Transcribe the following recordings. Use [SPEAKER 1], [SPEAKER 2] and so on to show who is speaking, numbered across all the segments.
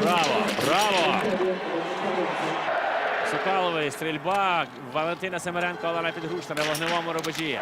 [SPEAKER 1] Браво! Браво! Сокаловий, стрільба. Валентина Семеренко, Олена Підгрушна на вогневому рубежі.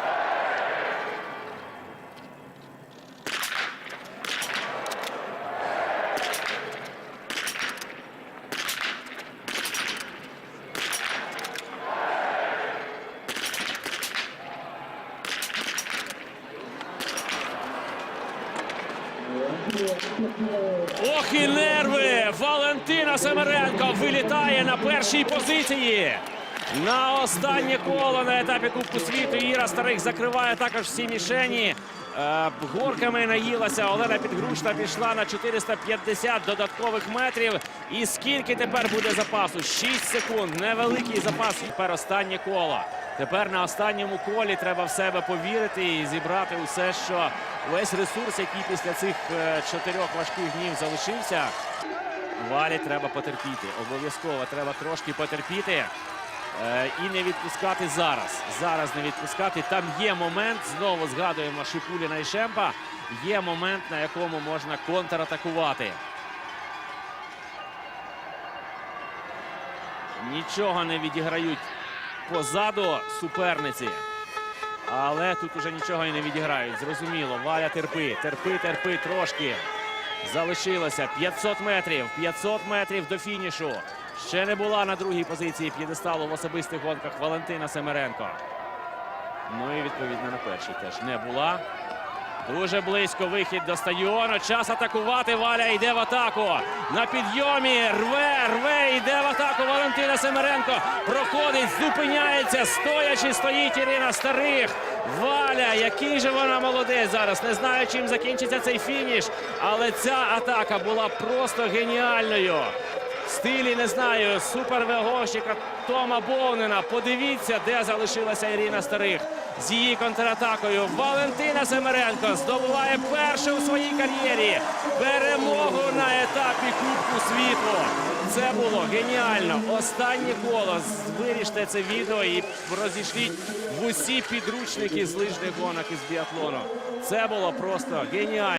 [SPEAKER 1] Ох і нерви! Валентина Семеренко вилітає на першій позиції. На останнє коло на етапі Кубку світу Іра Старих закриває також всі мішені. Е, горками наїлася. Олена Підгрушна пішла на 450 додаткових метрів. І скільки тепер буде запасу? 6 секунд. Невеликий запас. Тепер останнє коло. Тепер на останньому колі треба в себе повірити і зібрати усе, що весь ресурс, який після цих е, чотирьох важких днів залишився. Валі треба потерпіти. Обов'язково треба трошки потерпіти і не відпускати зараз. Зараз не відпускати. Там є момент. Знову згадуємо Шипуліна і Шемпа. Є момент, на якому можна контратакувати. Нічого не відіграють позаду суперниці. Але тут уже нічого і не відіграють. Зрозуміло. Валя терпи, терпи, терпи трошки. Залишилося 500 метрів. 500 метрів до фінішу. Ще не була на другій позиції п'єдесталу в особистих гонках Валентина Семеренко. Ну і відповідно на першій теж не була. Дуже близько вихід до стадіону. Час атакувати. Валя йде в атаку. На підйомі рве, рве, йде в атаку. Валентина Семеренко проходить, зупиняється. Стоячи, стоїть Ірина Старих. Валя, який же вона молодець зараз. Не знаю, чим закінчиться цей фініш. Але ця атака була просто геніальною. Стилі не знаю, супервегощика Тома Бовнина. Подивіться, де залишилася Ірина Старих з її контратакою. Валентина Семеренко здобуває першу у своїй кар'єрі перемогу на етапі Кубку світу. Це було геніально. Останнє коло. Виріште це відео і розійшліть в усі підручники з лижних гонок із біатлону. Це було просто геніально.